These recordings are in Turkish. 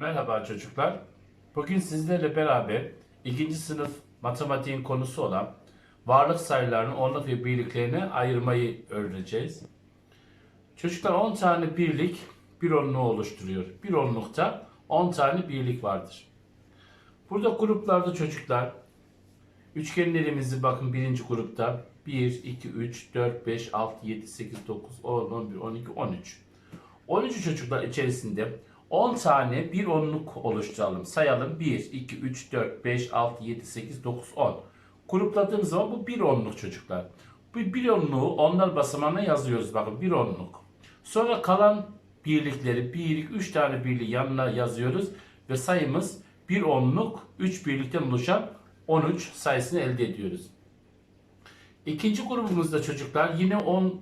Merhaba çocuklar. Bugün sizlerle beraber ikinci sınıf matematiğin konusu olan varlık sayılarını onluk ve birliklerine ayırmayı öğreneceğiz. Çocuklar 10 tane birlik bir onluğu oluşturuyor. Bir onlukta 10 tane birlik vardır. Burada gruplarda çocuklar üçgenlerimizi bakın birinci grupta 1, 2, 3, 4, 5, 6, 7, 8, 9, 10, 11, 12, 13. 13 çocuklar içerisinde 10 tane bir onluk oluşturalım. Sayalım 1, 2, 3, 4, 5, 6, 7, 8, 9, 10. Grupladığımız zaman bu bir onluk çocuklar. Bu bir onluğu onlar basamağına yazıyoruz. Bakın bir onluk. Sonra kalan birlikleri 1, 2, 3 tane birliği yanına yazıyoruz. Ve sayımız bir onluk 3 birlikten oluşan 13 sayısını elde ediyoruz. İkinci grubumuzda çocuklar yine 10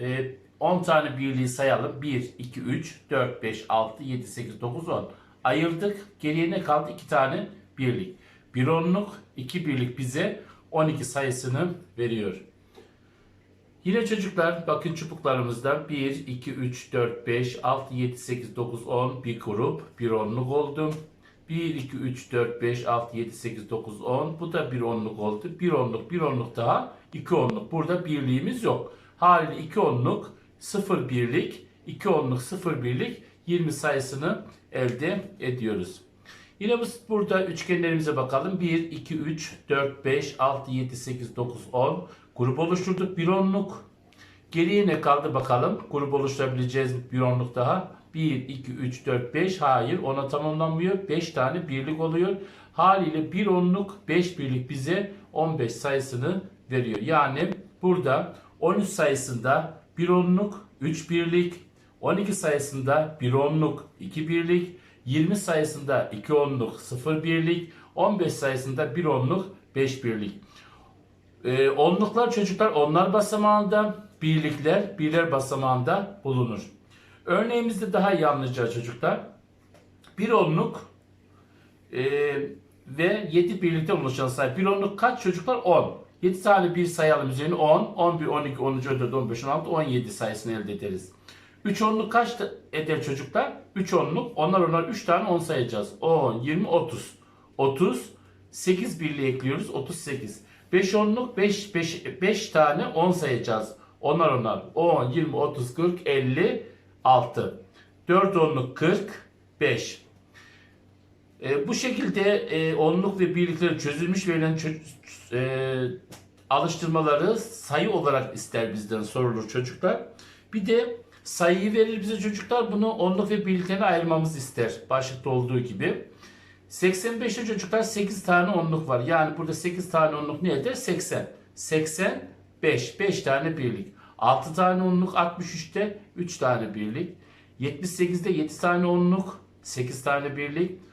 e, 10 tane birliği sayalım. 1, 2, 3, 4, 5, 6, 7, 8, 9, 10. Ayırdık. Geriye ne kaldı? 2 tane birlik. Bir onluk, 2 birlik bize 12 sayısını veriyor. Yine çocuklar bakın çubuklarımızda 1, 2, 3, 4, 5, 6, 7, 8, 9, 10 bir grup, bir onluk oldu. 1, 2, 3, 4, 5, 6, 7, 8, 9, 10. Bu da bir onluk oldu. Bir onluk, bir onluk daha, iki onluk. Burada birliğimiz yok. Haliyle iki onluk, sıfır birlik, iki onluk, sıfır birlik 20 sayısını elde ediyoruz. Yine bu burada üçgenlerimize bakalım. 1, 2, 3, 4, 5, 6, 7, 8, 9, 10. Grup oluşturduk. Bir onluk. Geriye ne kaldı bakalım. Grup oluşturabileceğiz bir onluk daha. 1, 2, 3, 4, 5. Hayır ona tamamlanmıyor. 5 tane birlik oluyor. Haliyle bir onluk 5 birlik bize 15 sayısını veriyor. Yani burada 13 sayısında bir onluk 3 birlik, 12 sayısında bir onluk 2 birlik, 20 sayısında 2 onluk 0 birlik, 15 sayısında bir onluk 5 birlik. Ee, onluklar çocuklar onlar basamağında, birlikler birler basamağında bulunur. Örneğimizde daha iyi anlayacağız çocuklar. Bir onluk e, ve 7 birlikten oluşan sayı. Bir onluk kaç çocuklar? 10. 7 tane bir sayalım üzerine 10, 11, 12, 13, 14, 15, 16, 17 sayısını elde ederiz. 3 onluk kaç eder çocuklar? 3 onluk. Onlar onlar 3 tane 10 sayacağız. 10, 20, 30. 30, 8 birliği ekliyoruz. 38. 5 onluk 5, 5, 5 tane 10 sayacağız. Onlar onlar. 10, 20, 30, 40, 50, 6. 4 onluk 40, 5. E, bu şekilde e, onluk ve birlikleri çözülmüş verilen e, alıştırmaları sayı olarak ister bizden sorulur çocuklar. Bir de sayıyı verir bize çocuklar bunu onluk ve birliklerine ayırmamızı ister. Başlıkta olduğu gibi. 85'te çocuklar 8 tane onluk var. Yani burada 8 tane onluk ne eder? 80. 85. 5 tane birlik. 6 tane onluk 63'te 3 tane birlik. 78'de 7 tane onluk 8 tane birlik.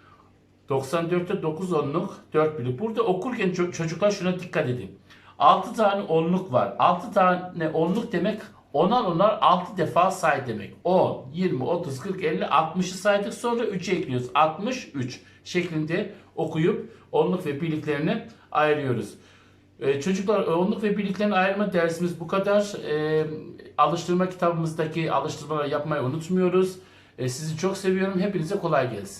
94'te 9 onluk 4 birlik. Burada okurken ço- çocuklar şuna dikkat edin. 6 tane onluk var. 6 tane onluk demek onar onar 6 defa say demek. 10, 20, 30, 40, 50, 60'ı saydık sonra 3'e ekliyoruz. 63 şeklinde okuyup onluk ve birliklerini ayırıyoruz. Ee, çocuklar onluk ve birliklerini ayırma dersimiz bu kadar. Ee, alıştırma kitabımızdaki alıştırmaları yapmayı unutmuyoruz. Ee, sizi çok seviyorum. Hepinize kolay gelsin.